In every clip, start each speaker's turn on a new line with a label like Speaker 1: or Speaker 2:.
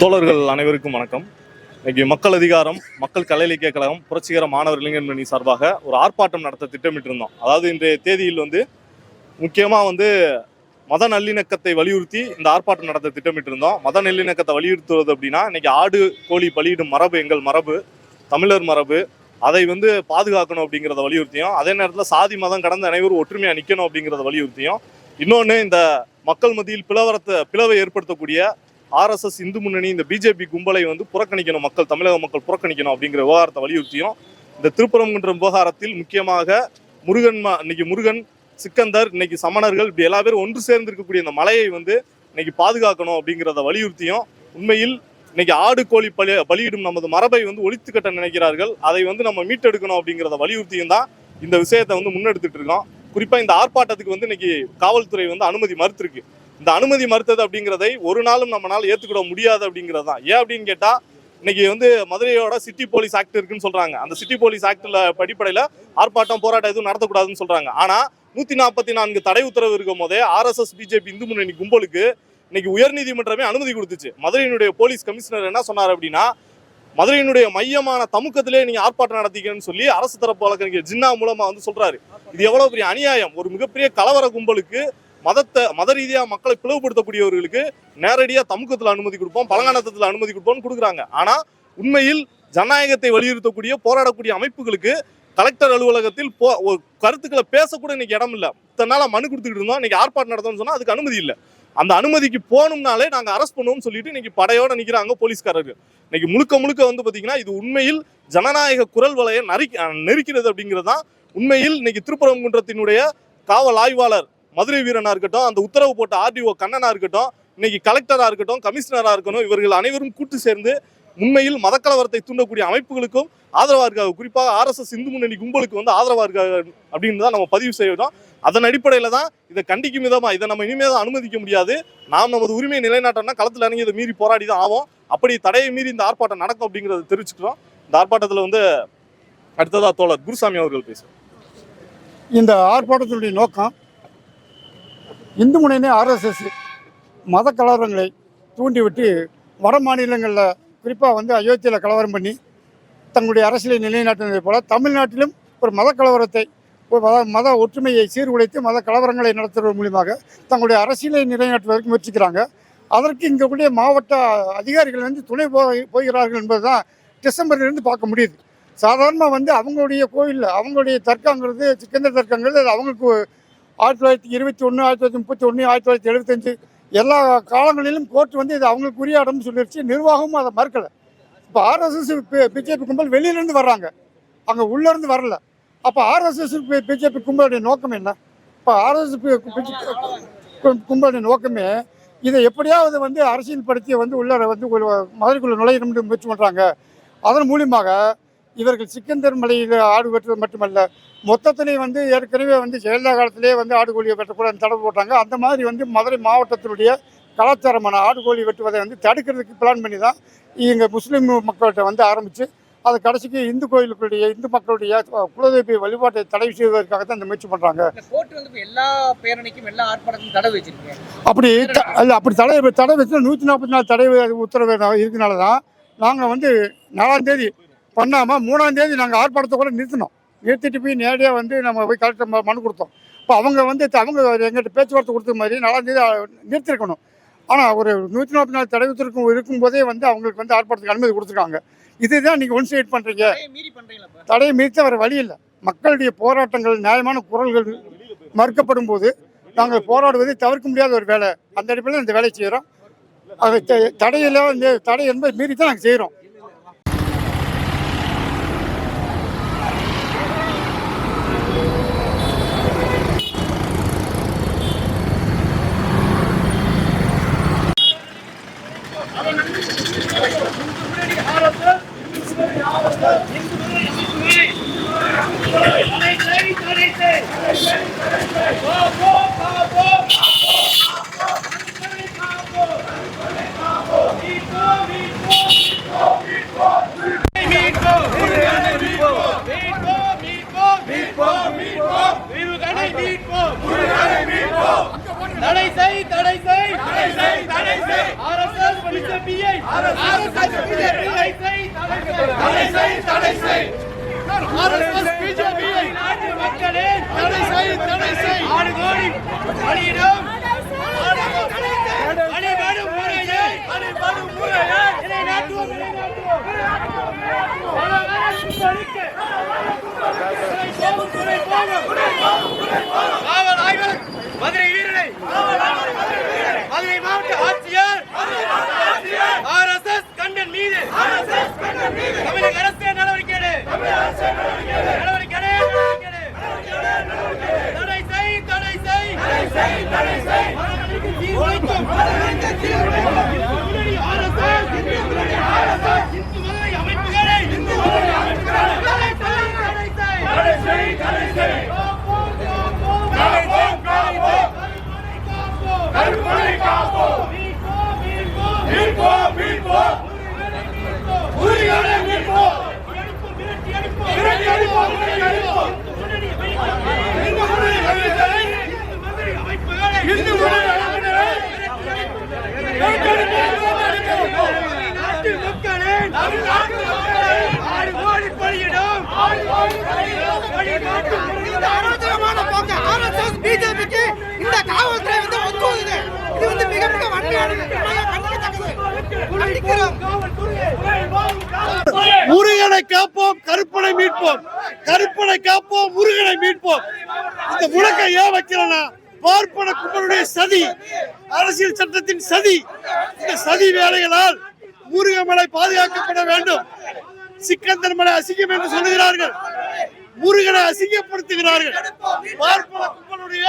Speaker 1: தோழர்கள் அனைவருக்கும் வணக்கம். இன்னைக்கு மக்கள் அதிகாரம் மக்கள் கலை இலக்கிய கழகம் புரட்சிகர மாணவர் இளைஞர் மணி சார்பாக ஒரு ஆர்ப்பாட்டம் நடத்த திட்டமிட்டிருந்தோம். அதாவது இன்றைய தேதியில் வந்து முக்கியமாக வந்து மத நல்லிணக்கத்தை வலியுறுத்தி இந்த ஆர்ப்பாட்டம் நடத்த திட்டமிட்டிருந்தோம். மத நல்லிணக்கத்தை வலியுறுத்துவது அப்படின்னா இன்னைக்கு ஆடு கோழி பலியிடும் மரபு எங்கள் மரபு தமிழர் மரபு அதை வந்து பாதுகாக்கணும் அப்படிங்கிறத வலியுறுத்தியும் அதே நேரத்தில் சாதி மதம் கடந்த அனைவரும் ஒற்றுமையாக நிற்கணும் அப்படிங்கிறத வலியுறுத்தியும் இன்னொன்று இந்த மக்கள் மத்தியில் பிளவரத்தை பிளவை ஏற்படுத்தக்கூடிய ஆர்எஸ்எஸ் இந்து முன்னணி இந்த பிஜேபி கும்பலை வந்து புறக்கணிக்கணும் மக்கள் தமிழக மக்கள் புறக்கணிக்கணும் அப்படிங்கிற விவகாரத்தை வலியுறுத்தியும் இந்த திருப்பரங்குன்ற விவகாரத்தில் முக்கியமாக முருகன் இன்னைக்கு முருகன் சிக்கந்தர் இன்னைக்கு சமணர்கள் இப்படி எல்லா பேரும் ஒன்று சேர்ந்து இருக்கக்கூடிய இந்த மலையை வந்து இன்னைக்கு பாதுகாக்கணும் அப்படிங்கிறத வலியுறுத்தியும் உண்மையில் இன்னைக்கு ஆடு கோழி பலி பலியிடும் நமது மரபை வந்து ஒழித்து கட்ட நினைக்கிறார்கள். அதை வந்து நம்ம மீட்டெடுக்கணும் அப்படிங்கிறத வலியுறுத்தியும் தான் இந்த விஷயத்தை வந்து முன்னெடுத்துட்டு இருக்கோம். குறிப்பாக இந்த ஆர்ப்பாட்டத்துக்கு வந்து இன்னைக்கு காவல்துறை வந்து அனுமதி மறுத்திருக்கு. இந்த அனுமதி மறுத்தது அப்படிங்கிறதை ஒரு நாளும் நம்மளால் ஏற்றுக்கிட முடியாது அப்படிங்கிறது தான். ஏன் அப்படின்னு கேட்டால் இன்னைக்கு வந்து மதுரையோட சிட்டி போலீஸ் ஆக்ட் இருக்குன்னு சொல்றாங்க. அந்த சிட்டி போலீஸ் ஆக்டில் அடிப்படையில் ஆர்ப்பாட்டம் போராட்டம் எதுவும் நடத்தக்கூடாதுன்னு சொல்றாங்க. ஆனால் நூற்றி நாற்பத்தி நான்கு தடை உத்தரவு இருக்கும் போதே ஆர்எஸ்எஸ் பிஜேபி இந்து முன்னணி கும்பலுக்கு இன்னைக்கு உயர்நீதிமன்றமே அனுமதி கொடுத்துச்சு. மதுரையினுடைய போலீஸ் கமிஷனர் என்ன சொன்னார் அப்படின்னா மதுரையினுடைய மையமான தமுக்கத்திலே நீங்க ஆர்ப்பாட்டம் நடத்திக்கன்னு சொல்லி அரசு தரப்பு வழக்கறிஞர் ஜின்னா மூலமா வந்து சொல்றாரு. இது எவ்வளவு பெரிய அநியாயம். ஒரு மிகப்பெரிய கலவர கும்பலுக்கு மதத்தை மத ரீதியாக மக்களை பிளவுபடுத்தக்கூடியவர்களுக்கு நேரடியாக தமுக்கத்தில் அனுமதி கொடுப்போம் பழங்கானத்துல அனுமதி கொடுப்போம்னு கொடுக்குறாங்க. ஆனால் உண்மையில் ஜனநாயகத்தை வலியுறுத்தக்கூடிய போராடக்கூடிய அமைப்புகளுக்கு கலெக்டர் அலுவலகத்தில் போ கருத்துக்களை பேசக்கூட இன்னைக்கு இடம் இல்லை. இத்தனை நாளாக மனு கொடுத்துக்கிட்டு இருந்தோம் இன்னைக்கு ஆர்ப்பாட்டம் நடத்தணும்னு சொன்னால் அதுக்கு அனுமதி இல்லை. அந்த அனுமதிக்கு போகணும்னாலே நாங்கள் அரெஸ்ட் பண்ணுவோம்னு சொல்லிட்டு இன்னைக்கு படையோட நிற்கிறாங்க போலீஸ்காரர்கள். இன்னைக்கு முழுக்க முழுக்க வந்து பார்த்தீங்கன்னா இது உண்மையில் ஜனநாயக குரல் வலையை நறுக்கி நெருக்கிறது அப்படிங்கிறது தான் உண்மையில் இன்னைக்கு திருப்பரங்குன்றத்தினுடைய காவல் ஆய்வாளர் மதுரை வீரனா இருக்கட்டும் அந்த உத்தரவு போட்ட ஆர்டிஓ கண்ணனா இருக்கட்டும் இன்னைக்கு கலெக்டரா இருக்கட்டும் கமிஷனரா இருக்கட்டும் இவர்கள் அனைவரும் கூட்டு சேர்ந்து உண்மையில் மதக்கலவரத்தை தூண்டக்கூடிய அமைப்புகளுக்கும் ஆதரவா இருக்காது குறிப்பாக ஆர்எஸ்எஸ் இந்து முன்னணி கும்பலுக்கு வந்து ஆதரவா இருக்காது அப்படின்னு தான் நம்ம பதிவு செய்யணும் அதன் அடிப்படையில தான் இதை கண்டிக்கும் விதமா இதை நம்ம இனிமேல் தான் அனுமதிக்க முடியாது. நாம் நமது உரிமையை நிலைநாட்டோம்னா களத்தில் இறங்கி இதை மீறி போராடி தான் ஆகும் அப்படி தடையை மீறி இந்த ஆர்ப்பாட்டம் நடக்கும் அப்படிங்கிறத தெரிவிச்சுக்கிறோம். இந்த ஆர்ப்பாட்டத்தில் வந்து அடுத்ததா தோழர் குருசாமி அவர்கள் பேசுவார்.
Speaker 2: இந்த ஆர்ப்பாட்டத்தினுடைய நோக்கம் இந்து முன்னணி ஆர்எஸ்எஸ் மத கலவரங்களை தூண்டிவிட்டு வட மாநிலங்களில் குறிப்பாக வந்து அயோத்தியில் கலவரம் பண்ணி தங்களுடைய அரசியலை நிலைநாட்டினதை போல தமிழ்நாட்டிலும் ஒரு மத கலவரத்தை ஒரு மத ஒற்றுமையை சீர்குலைத்து மத கலவரங்களை நடத்துவதன் மூலியமாக தங்களுடைய அரசியலை நிலைநாட்டுவதற்கு முயற்சிக்கிறாங்க. அதற்கு இங்கே கூடிய மாவட்ட அதிகாரிகள் வந்து துணை போய் போகிறார்கள் என்பதுதான் டிசம்பர்லேருந்து பார்க்க முடியுது. சாதாரணமாக வந்து அவங்களுடைய கோயிலில் அவங்களுடைய தர்க்கங்கிறது சிக்கந்தர் தர்க்கங்கிறது அது அவங்களுக்கு ஆயிரத்தி தொள்ளாயிரத்தி இருபத்தி ஒன்று ஆயிரத்தி தொள்ளாயிரத்தி முப்பத்தி ஒன்று ஆயிரத்தி தொள்ளாயிரத்தி எழுபத்தஞ்சு எல்லா காலங்களிலும் கோர்ட் வந்து இது அவங்களுக்கு உரிய இடம்னு சொல்லிடுச்சு நிர்வாகமும் அதை மறுக்கலை. இப்போ ஆர்எஸ்எஸ் பிஜேபி கும்பல் வெளியிலேருந்து வர்றாங்க. அங்கே உள்ளேருந்து வரல. அப்போ ஆர்எஸ்எஸ் பிஜேபி கும்பலுடைய நோக்கம் என்ன? இப்போ ஆர்எஸ்எஸ் கும்பலுடைய நோக்கமே இதை எப்படியாவது வந்து அரசியல் படுத்தி வந்து உள்ளார வந்து மதுரைக்குள்ளே நுழைய நுழையணும்னு முயற்சி பண்ணுறாங்க அதன் மூலியமாக இவர்கள் சிக்கந்தர் மலையில் ஆடு வெட்டுறது மட்டுமல்ல மொத்தத்திலே வந்து ஏற்கனவே வந்து ஜெயலலிதா காலத்திலே வந்து ஆடு கோழியை வெட்டக்கூடாது தடை போட்டாங்க. அந்த மாதிரி வந்து மதுரை மாவட்டத்தினுடைய கலாச்சாரமான ஆடு கோழி வெட்டுவதை வந்து தடுக்கிறதுக்கு பிளான் பண்ணி தான் இங்கே முஸ்லீம் மக்கள்கிட்ட வந்து ஆரம்பித்து அது கடைசிக்கு இந்து கோயிலுக்குடைய இந்து மக்களுடைய குலதெய்வ வழிபாட்டை தடை செய்வதற்காக தான் இந்த முயற்சி பண்ணுறாங்க
Speaker 3: எல்லா பேரணிக்கும் எல்லா ஆர்ப்பாட்டத்துக்கும் தடை
Speaker 2: அப்படி அல்ல அப்படி தடை தடை வச்சு நூற்றி நாற்பத்தி நாலு தடை உத்தரவு இருக்கனால தான் நாங்கள் வந்து நாலாம் தேதி பண்ணாமல் மூணாம் தேதி நாங்கள் ஆர்ப்பாட்டத்தை கூட நிறுத்தினோம். நிறுத்திட்டு போய் நேரடியாக வந்து நம்ம போய் கலெக்டர் மனு கொடுத்தோம். இப்போ அவங்க வந்து அவங்க எங்கிட்ட பேச்சுவார்த்தை கொடுத்த மாதிரி நாலாம் தேதி நிறுத்திருக்கணும். ஆனால் ஒரு நூற்றி நாற்பத்தி நாலு தடை உத்தரவு இருக்கும்போதே வந்து அவங்களுக்கு வந்து ஆர்ப்பாட்டத்துக்கு அனுமதி கொடுத்துருக்காங்க. இதுதான் நீங்கள் ஒன் சைட் பண்ணுறீங்க
Speaker 3: தடையை
Speaker 2: மீறித்த வேறு வழி இல்லை. மக்களுடைய போராட்டங்கள் நியாயமான குரல்கள் மறுக்கப்படும் போது நாங்கள் போராடுவதை தவிர்க்க முடியாத ஒரு வேலை. அந்த அடிப்படையில் இந்த வேலையை செய்கிறோம் அது தடையில வந்து தடை என்பதை மீறி தான் நாங்கள் செய்கிறோம்
Speaker 3: தடை செய் தடை செய் தடை செய் தடை செய் ஆர்எஸ்எஸ்
Speaker 4: பிஜேபியை ஆர்எஸ்எஸ் பிஜேபியை தடை செய் தடை செய் ஆர்எஸ்எஸ் பிஜேபியை நாட்டு மக்களே தடை செய் தடை செய் ஆடு கோடி பலியிடும் அணிபடும் முறையை அணிபடும் முறையை இதை நாட்டுவோம் இதை நாட்டுவோம் காவல் ஆய்வர் மதுரை வீரனை மதுரை மாவட்ட ஆட்சியர் ஆர்எஸ்எஸ் கண்டன் மீது தமிழக அரசு நடவடிக்கை எடு. நடவடிக்கை எடு, நடவடிக்கை எடு. தடை செய் தடை செய் மரணத்திற்கு தீர்வைக்கும். முன்னணி RSS, இந்து மதுரை அமைப்புகளை தடை செய், தடை செய். காப்போம், காப்போம். காப்போம். மீட்போம், மீட்போம். உறுதியோடு மீட்போம். விரட்டி அடிப்போம், விரட்டி அடிப்போம். இந்து முன்னணி அமைப்புகளை இந்து முன்னணி அமைப்புகளை நாட்டு மக்களே நாட்டு மக்களே ஆடு கோடி பலியிடும் ஆடு கோடி பலியிடும் வழிகாட்டும்
Speaker 5: இந்த அராஜகமான போக்கு ஆர்எஸ்எஸ் பிஜேபிக்கு இந்த காவல்துறை வந்து ஒத்துவது இது வந்து மிக மிக வன்மையானது உண்மையா கண்டிக்கத்தக்கது கண்டிக்கிறோம்
Speaker 4: முருகனை காப்போம் கருப்பனை மீட்போம். கருப்பனை காப்போம் முருகனை மீட்போம். இந்த முழக்கை ஏன் வைக்கிறனா பார்ப்பன கும்பலுடைய சதி அரசியல் சட்டத்தின் சதி. இந்த சதி வேலைகளால் முருகமலை பாதுகாக்கப்பட வேண்டும். சிக்கந்தர் மலை அசிங்கம் என்று சொல்லுகிறார்கள். முருகனை அசிங்கப்படுத்துகிறார்கள். பார்ப்பன கும்பலுடைய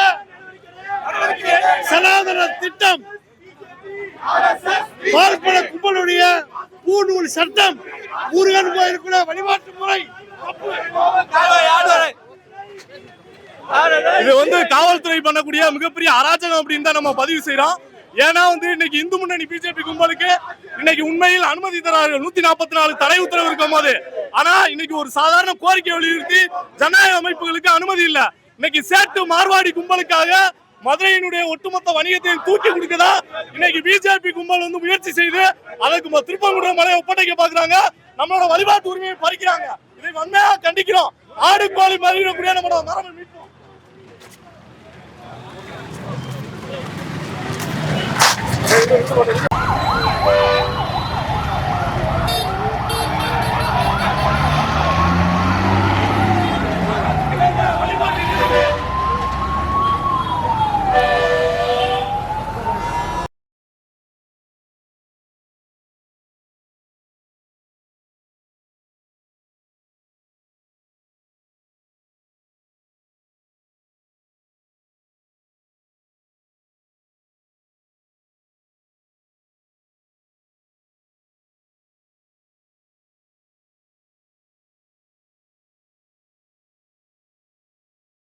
Speaker 4: சனாதன திட்டம் பார்ப்பன கும்பலுடைய பூநூல் சட்டம் முருகன் கோயிலுக்குள்ள வழிபாட்டு முறை.
Speaker 1: இது வந்து காவல்துறை பண்ணக்கூடிய மிகப்பெரிய அராஜகம் அப்படின்னு தான் நம்ம பதிவு செய்யறோம் ஏன்னா வந்து இன்னைக்கு இந்து முன்னணி பிஜேபி கும்பலுக்கு இன்னைக்கு உண்மையில் அனுமதி தரார்கள். நூத்தி நாற்பத்தி நாலு தடை உத்தரவு இருக்கும் போது. ஆனா இன்னைக்கு ஒரு சாதாரண கோரிக்கை வலியுறுத்தி ஜனநாயக அமைப்புகளுக்கு அனுமதி இல்ல. இன்னைக்கு சேட்டு மார்வாடி கும்பலுக்காக மதுரையினுடைய ஒட்டுமொத்த வணிகத்தையும் தூக்கி கொடுக்கதா? இன்னைக்கு பிஜேபி கும்பல் வந்து முயற்சி செய்து அதற்கு ம- மலையை ஒப்படைக்க பாக்குறாங்க நம்மளோட வழிபாட்டு உரிமையை பறிக்கிறாங்க. இதை வன்மையா கண்டிக்கிறோம். ஆடு கோழி மறியக்கூடிய நம்மளோட மரபை மீட்போம்.
Speaker 4: ஆர்எஸ்எஸ்